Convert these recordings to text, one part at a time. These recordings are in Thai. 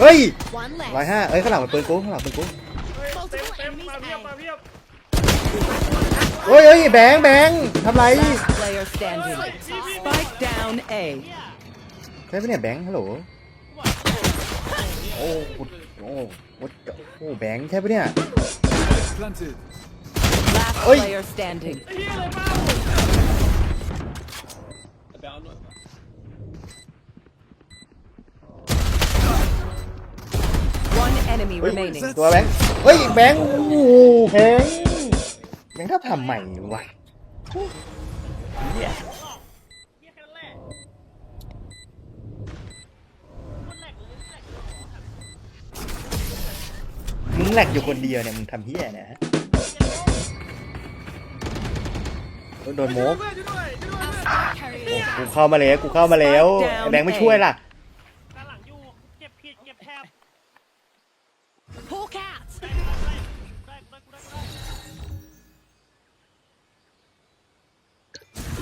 เฮ้ย One ร้อย left. ห้าเอ้ยข้างหลังมันปืนกูข้างหลังปืนกูเฮ้ยเต็มเต็มมาเพียบมาเพียบเฮ้ยเฮ้ยแบงค์แบงค์ทำไร Last player standing. Spike down A. ใช่ปะเนี่ยแบงค์ฮัลโหล โอ้โหโอ้โหโอ้โหแบงค์ใช่ปะเนี่ย Planted. Last Oi. player standing. ไอ้เหี้ยอะไรบ้า ง One enemy Oi. remaining. ตัวแบงค์เฮ้ยแบงค์โอ้โหแบงค์แบงค์ถ้าทำใหม่วะเหี้ยแค่นั้นแหละคนแรกเลยแรกมึงแหลกอยู่คนเดียวเนี่ยมึงทำเฮี้ยเนะฮะโดนโมกช่วยด้วยช่วยด้วย Carrier. กูเข้ามาแล้วกูเข้ามาแล้วไอ้แบงค์ไม่ช่วยล่ะ ด้านหลังอยู่ เก็บผิด เก็บแทบ Hawk out. ได้ได้ได้ได้กูได้กูได้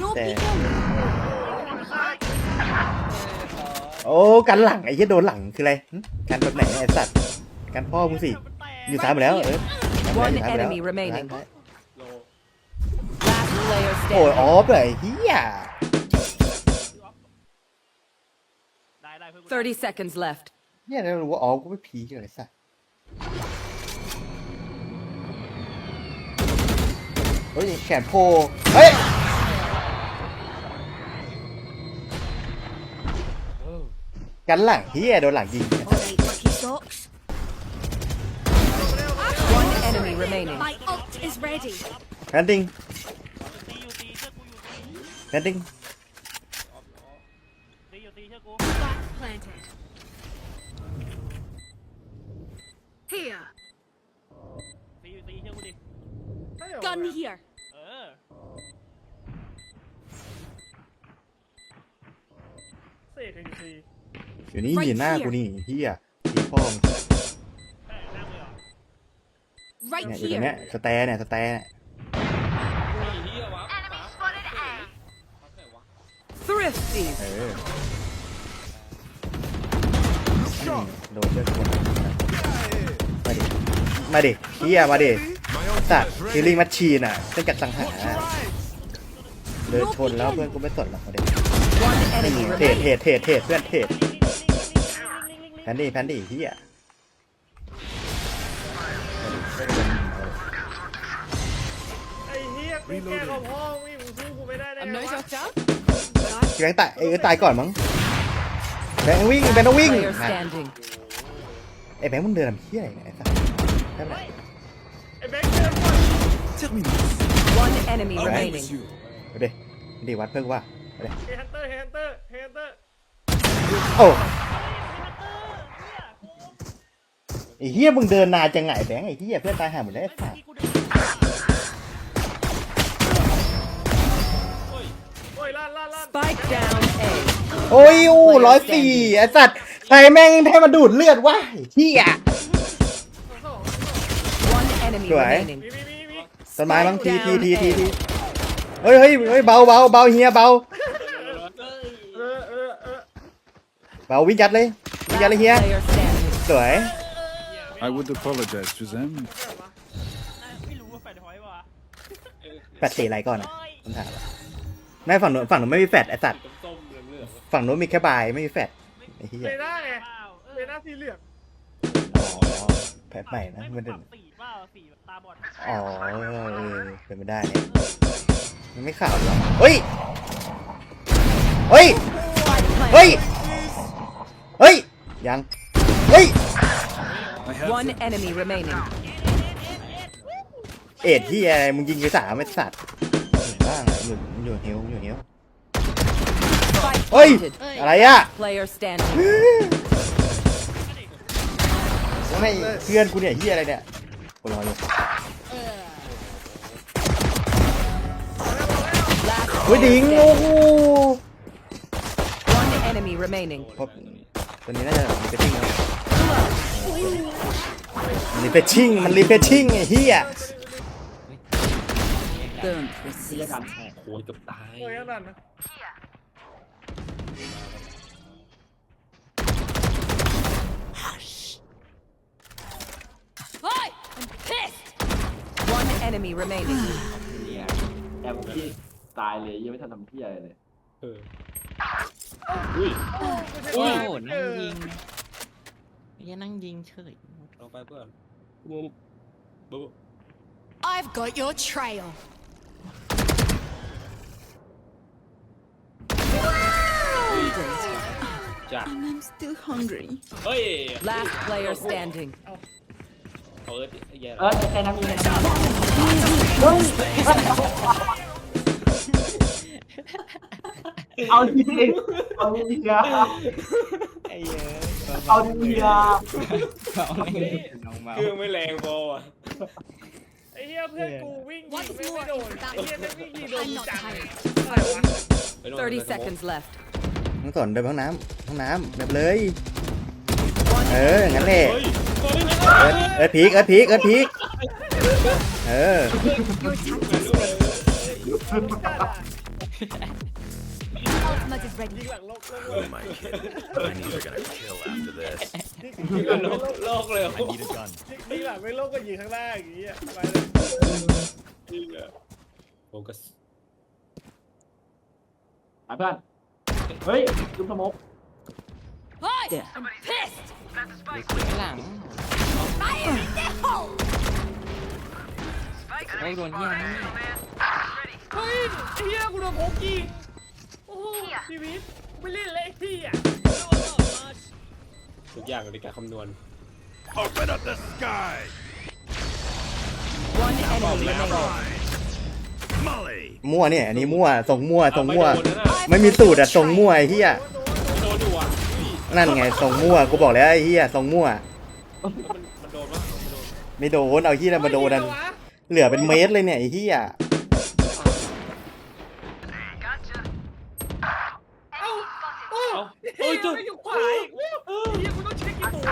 No แต่ beacon. โอ้กันหลังไอ้เหี้ยโดนหลังคืออะไรหึกันแบบไหนไอ้สัตว์กันพ่อมึงสิอยู่ซ้ายหมดแล้วเออ One ซ้ายหมดแล้ว enemy remaining. ซ้าย Last player โอ้ยอ standing. อฟเลยไอ้เฮียได้ได้เพื่อนกู30 seconds left. เนี่ยเรารู้ว่าออฟก็ไม่พีกันเลยสัตว์ เฮ้ยแขนโพเฮ้ยกันหลังเฮียโดนหลังยิง Alright, lucky socks. One enemy remaining. My ult is ready. แพนติงตีอยู่ตีเชื่อกูอยู่ตีแพนติงตีอยู่ตีเชื่อกู Back planted. Here. ตีอยู่ตีเชื่อกูดิ Gun here. เออ เสกกันทีอยู่นี่ยืนหน้ากูนี่เฮียทีพ่อมึงแต่นั่งเลยเหรอ Right เนี่ยอยู่ตรงเนี้ย here. สแตร์เนี่ยสแตร์เนี่ย Thrifty. เอออืมโดนเลือดคนมาดิมาดิเฮียมาดิ My ult สัตว์ is ฮิล ready. ลิ่งมัชชีนอะเป็นกัดสังหาร Right. เดินชนแล้วเพื่อนกูไม่สนหรอกมาดิ One enemy เทรด remaining. เทรดเทรดเทรดเพื่อนเทรดแพนดี้แพนดี้เฮียไอ้เหี้ยกูแก้ของพ่อมึงมึงสู้กูไม่ได้ได้ I'm ไง no วะ doctor. แบงค์ตายเอ้ยตายก่อนมั้งแบงค์วิ่งแบงค์ต้องวิ่ง Player มา standing. ไอ้แบงค์มึงเดินทำเฮียอะไรเนี่ยไอ้สัสใช่ไหม ไอ้แบงค์เดินก่อน Terminus. One enemy I'll remaining. fix you. ไปดิดีวัดเพิ่งว่าไปดิเฮฮันเตอร์เฮฮันเตอร์เฮฮันเตอร์โอ้เฮฮันเตอร์เนี่ยกูไอ้เฮียมึงเดินนานจังไงแบงค์ไอ้เฮียเพื่อนตายหาหมดแล้วไอ้สัสที่กูเดินโอ้ยลั่นลั่นลั่น Spike down A. โอ้ยอู้ร้อยสี่ไอ้สัตว์ใครแม่งให้มาดูดเลือดวะไอ้เฮีย One enemy Right. remaining. มีมีมีมี ต้นไม้บ้างทีทีทีทีทีเฮ้ยเฮ้ยเฮ้ยเบาเบาเบาเฮียเบาเออเออเออเบาวิ่งยัดเลยวิ่งยัดเลยเฮีย Player standing. สวย I would apologize to them. ไม่รู้ว่าแฟนหอยวะแฟดสีอะไรก่อนอะคำถามอะไม่ฝั่งนู้นฝั่งนู้นไม่มีแฟดไอ้สัตว์ฝั่งนู้นมีแค่บายไม่มีแฟดไอ้เฮียเลน่าไงเลน่าสีเหลืองอ๋อแพทใหม่นะมันเป็เป็นนสี เปล่าสีแบบตาบอดอ๋อเออเป็นไม่ได้เนี่ยมันไม่ขาวหรอเฮ้ย เฮ้ย เฮ้ย เฮ้ย ยัง เฮ้ย One enemy remaining. เอ็ดที่อะไรมึงยิงไปสามไม่สัตว์อยู่บ้างอะอยู่อยู่เฮลอยู่เฮล Spike เฮ้ย planted. อะไรอะ Player standing. ไม่เพื่อนกูเนี่ยเฮียอะไรเนี่ย กูรออยู่ Last เฮ้ย player ดิงโอ้ standing. โห One enemy remaining. เพราะตัวนี้น่าจะรีเฟชชิ่งนะรีเฟชชิ่งมันรีเฟชชิ่งไอ้เฮีย Don't ที่จะทำแหกโค้ดเกับตาย โอ้ยขนาดนั้น Hush. Enemy remaining. เนี่ยแอมพี่ตายเลยยังไม่ทันทำพี่อะไรเลยเอออุ้ยโอ้โอ้โหโหนั่นั่งงยิยิงงไอ้เหี้ยนั่งยิงเฉยลงไปเพื่อนบูมบูม I've got your trail. จ้ะ I'm still hungry เฮ้ย Last player standing. เขาเอิร์ธแย่เอแล้วอไอ้น้ำมีไอ้น้ำมีเอาดีเอาดีอะไอ้เหี้ยเอาดีอะเขาไม่ได้น้องเมาเครื่องไม่แรงพออะไอ้เหี้ยเพื่อนกูวิ่งยิง Once ไม่ more โดน is ไอ้ about เหี้ยแม่งวิ่งยิงโดน I'm not จัง tired. อะไรวะไปโน่น30 seconds left. มึงสนเดินไปห้องน้ำห้องน้ำแบบเลย เอองั้นแหละ เฮ้ยโอ้ยเอิร์ธเอิร์ธพีกเอิร์ธพีกเอิร์ธพีกเออ Your tactics failed. จัดอะ Ultimate is ยิ ready. งหลังโลกโลก Oh my kid. My knees are gonna kill after this. ยิงหลังโลไม่กโลกเลย I need a gun. ยิงหลังไม่โลกก็ยิงข้างล่างอย่างเงี้ยไปเลยโฟกัส ไปเพื่อนเฮ้ยจุ๊บสมก Hi! I'm pissed! หลัง Fire in the hole! โอ้ยโดนเหี้ยนี่เฮ้ยไอ้เหี้ยกูโดนโคกี้โอ้โหชีวิตกูไม่เล่นเลยไอ้เหี้ยทุกอย่างในการคำนวณ Open up the sky! One enemy remaining. Molly! มั่วเนี่ยอันนี้มั่วส่งมั่วส่งมั่วเอาไปโดนนะน่ะไม่มีสูตรอะส่งมั่วไอ้เหี้ยโดนอยู่อะ นั่นไงส่งมั่วกูบอกแล้วไอ้เหี้ยส่งมั่ว มันมันโดนปะมันโดนไม่โดนเอาเหี้ยอะไรมาโดนนันเหลือเป็นเมตรเลยเนี่ยไอ้เหี้ยเอ้าเอ้าเฮ้เฮ้ยยจุจุดดไม่อยู่ขวาอีกเว้ยเหี้ยกูต้องเช็คกี่ตัว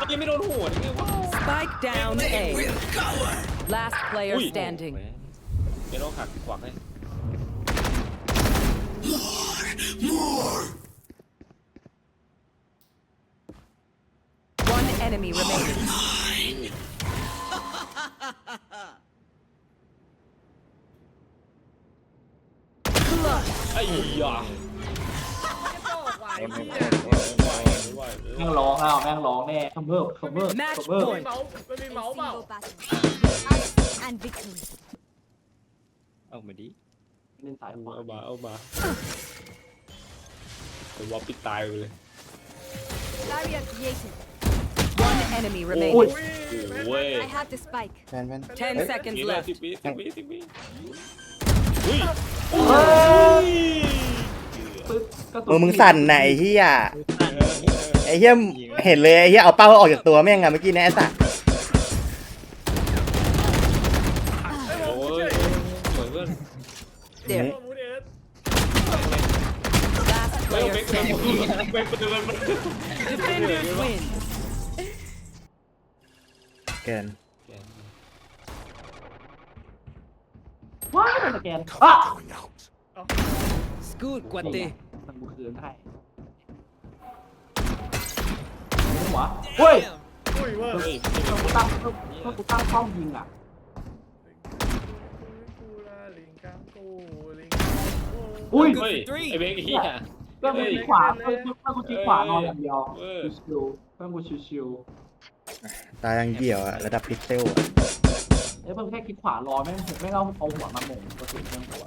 มันยังไม่โดนหัวนี่ไงวะ Spike down A. Last player Ui. standing. เดี๋ยวต้องหักขวางให้ One enemy remaining. ไอ้ยาจะออกไหวเหี้ยไม่ไหวไม่ไหวแม่งร้องแล้วแม่งร้องแน่คัมเบอร์คัมเบอร์ Match คัมเบอร์มี point. เมาส์มันมีเมาส์เปล่า Single battle. Us and victory. เอามาดิ เล่นสายขวาเอามาเอามาผมว่าปิดตายไปเลย Barrier created. One enemy โอ้ย remaining. อุ้ยโอ้ย I have the spike. แฟนแฟน Ten เอ้ย seconds ทีละ left. สิบวิสิบวิสิบวิอุ้ยเฮ้ยมือมึงสั่นไหนะไอ้เหี้ยไอ้เหี้ยเห็นเลยไอ้เหี้ยเอาเป้าออกจากตัวแม่งอะเมื่อกี้เนะไอ้สัสโอ้ยเหมือนเพื่อน There. มูเดส Last เฮ้ย player เบค standing. เบคเป็นมันมัน Defenders win. เกินว้ายมันสแกนอะ Going out. Scoot, Guate. มันบุกคืนให้หัวเฮ้ยอุ้ยเว้ยเฮ้ยถ้ากูตั้งถ้ากูตั้งเป้ายิงอะกูละลิงกังกูลิงกังกูอุ้ยเฮ้ยไอ้เบคเฮียเพื่อนกูชี้ขวาเพื่อนถ้ากูชี้ขวานอนอย่างเดียวเออชิวๆเพื่อนกูชิว ตายังเกี่ยวอะระดับพิกเซลอะๆเอ้ยเพื่อนแค่คิดขวารอแม่งไม่เอาเอาหัวมาหม่งกระสุนเพื่อนหัว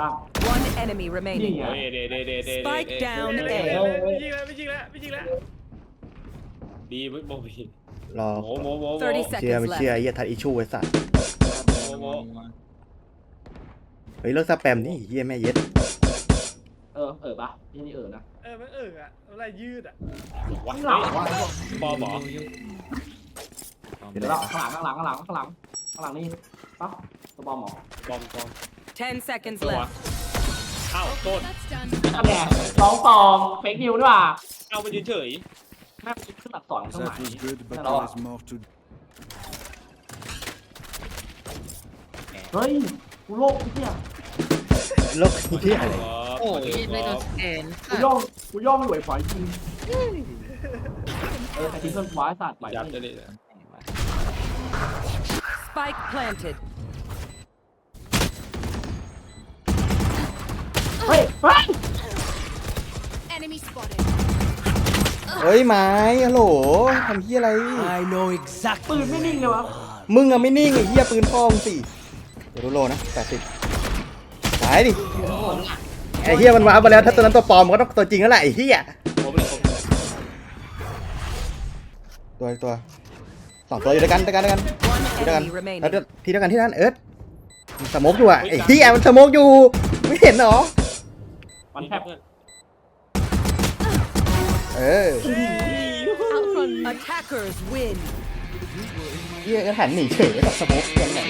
ล่าง One enemy นี่ remaining. ไงเฮ้ยเดเดเดเด Spike down ไม่ A. ยิงแล้วไม่ยิงแล้วไม่ยิงแล้วดีไม่บอกพีรอโมโมโมโม 30 เชื่อ seconds ไม่เชื่อ left. ไอ้เหี้ยทัดอิชูไว้สัสโมเฮ้ยเลิกสแปมนี่เหี้ยแม่เย็ดเออเออปะนี่นี่เออนะเออมันเอออะอะไรยืดอะวะข้างหลังวะปอหมอเดี๋ยวเราข้างหลังข้างหลังข้างหลังข้างหลังข้างหลังนี่ปั๊บตัวบอมหมอบอมบอม10 seconds ตัว left. อ้าวโทษ That's done. คะแนนร้องปลอมเฟกนิวด้วยว่ะเอามาเฉยแม่งขึ้นอักษรข้างหลัง That was good, but Hello. there is more to เฮ้ยกูโลกเนี่ยโลกเหี้ยอะไร โอ้ยไม่โดนสแกนกูย่องกูย่องรวยฝอยจริงเออแต่ทิ้งเพื่อนคว้าสัตว์ไหวยัดได้เลย Spike planted. เฮ้ยเฮ้ย Enemy spotted. เฮ้ยไม้ฮัลโหลทำเฮียอะไร ปืนไม่นิ่งเลยวะมึงอะไม่นิ่งไอ้เฮียปืนพ่อมึงสิเดี๋ยวรู้โลนะแปดสิบตายดิ ไอ้เฮียมันว้าวมาแล้วถ้าตัวนั้นตัวปลอมมันก็ต้องตัวจริงแล้วแหละไอ้เฮียผมเลยผมตัวอีกตัวสองตัวอยู่ด้วยกันด้วยกันด้วยกัน One ที่เดียวกัน enemy remaining. แล้วที่เดียวกันที่นั่นเอิร์ธมันสโมกอยู่อะไอ้เฮียมันสโมกอยู่ไม่เห็นเหรอมันแทบเออ Attackers win. เฮียก็หันหนีเฉยกับสโมกยังไง